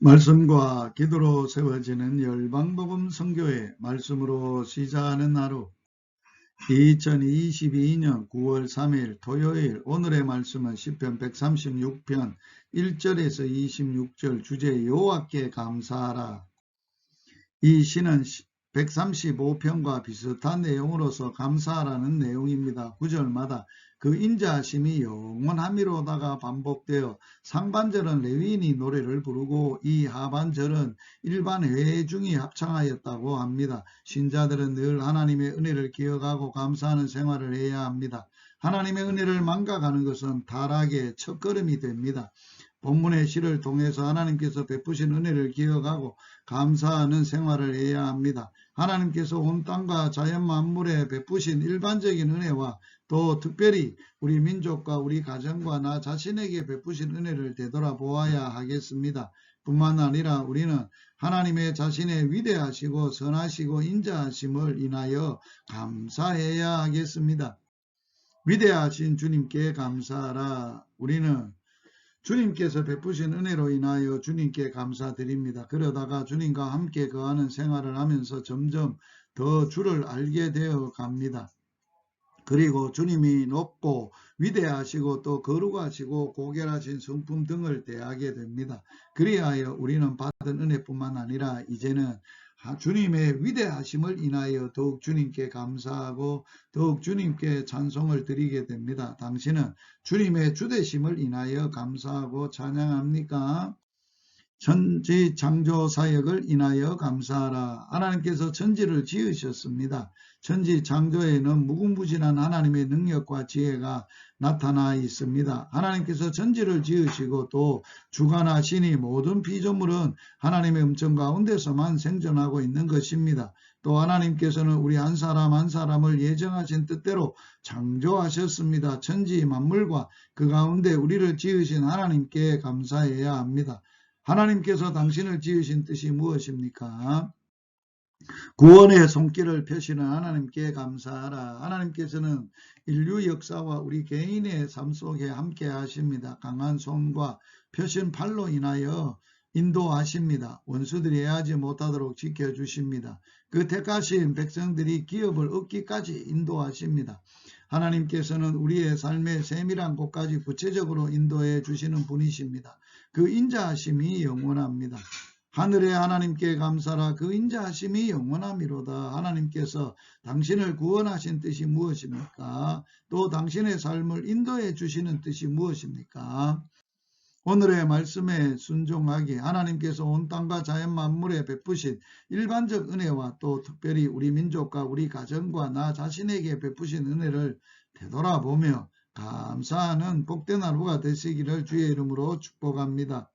말씀과 기도로 세워지는 열방복음 선교회 말씀으로 시작하는 하루. 2022년 9월 3일 토요일 오늘의 말씀은 10편 136편 1절에서 26절 주제 여호와께 감사하라. 이 시는 135편과 비슷한 내용으로서 감사하라는 내용입니다. 구절마다 그 인자하심이 영원함이로다가 반복되어 상반절은 레위인이 노래를 부르고 이 하반절은 일반 회의 중이 합창하였다고 합니다. 신자들은 늘 하나님의 은혜를 기억하고 감사하는 생활을 해야 합니다. 하나님의 은혜를 망각하는 것은 타락의 첫걸음이 됩니다. 본문의 시를 통해서 하나님께서 베푸신 은혜를 기억하고 감사하는 생활을 해야 합니다. 하나님께서 온 땅과 자연 만물에 베푸신 일반적인 은혜와 또 특별히 우리 민족과 우리 가정과 나 자신에게 베푸신 은혜를 되돌아보아야 하겠습니다. 뿐만 아니라 우리는 하나님의 자신의 위대하시고 선하시고 인자하심을 인하여 감사해야 하겠습니다. 위대하신 주님께 감사하라. 우리는 주님께서 베푸신 은혜로 인하여 주님께 감사드립니다. 그러다가 주님과 함께 거하는 생활을 하면서 점점 더 주를 알게 되어 갑니다. 그리고 주님이 높고 위대하시고 또 거룩하시고 고결하신 성품 등을 대하게 됩니다. 그리하여 우리는 받은 은혜뿐만 아니라 이제는 주님의 위대하심을 인하여 더욱 주님께 감사하고 더욱 주님께 찬송을 드리게 됩니다. 당신은 주님의 주대심을 인하여 감사하고 찬양합니까? 천지 창조 사역을 인하여 감사하라. 하나님께서 천지를 지으셨습니다. 천지 창조에는 무궁무진한 하나님의 능력과 지혜가 나타나 있습니다. 하나님께서 천지를 지으시고 또 주관하시니 모든 피조물은 하나님의 음성 가운데서만 생존하고 있는 것입니다. 또 하나님께서는 우리 한 사람 한 사람을 예정하신 뜻대로 창조하셨습니다. 천지 만물과 그 가운데 우리를 지으신 하나님께 감사해야 합니다. 하나님께서 당신을 지으신 뜻이 무엇입니까? 구원의 손길을 펴시는 하나님께 감사하라. 하나님께서는 인류 역사와 우리 개인의 삶 속에 함께 하십니다. 강한 손과 펴신 팔로 인하여 인도하십니다. 원수들이 해하지 못하도록 지켜주십니다. 그 택하신 백성들이 기업을 얻기까지 인도하십니다. 하나님께서는 우리의 삶의 세밀한 곳까지 구체적으로 인도해 주시는 분이십니다. 그 인자하심이 영원합니다. 하늘의 하나님께 감사라 그 인자하심이 영원함이로다. 하나님께서 당신을 구원하신 뜻이 무엇입니까? 또 당신의 삶을 인도해 주시는 뜻이 무엇입니까? 오늘의 말씀에 순종하기 하나님께서 온 땅과 자연 만물에 베푸신 일반적 은혜와 또 특별히 우리 민족과 우리 가정과 나 자신에게 베푸신 은혜를 되돌아보며 감사하는 복된 하루가 되시기를 주의 이름으로 축복합니다.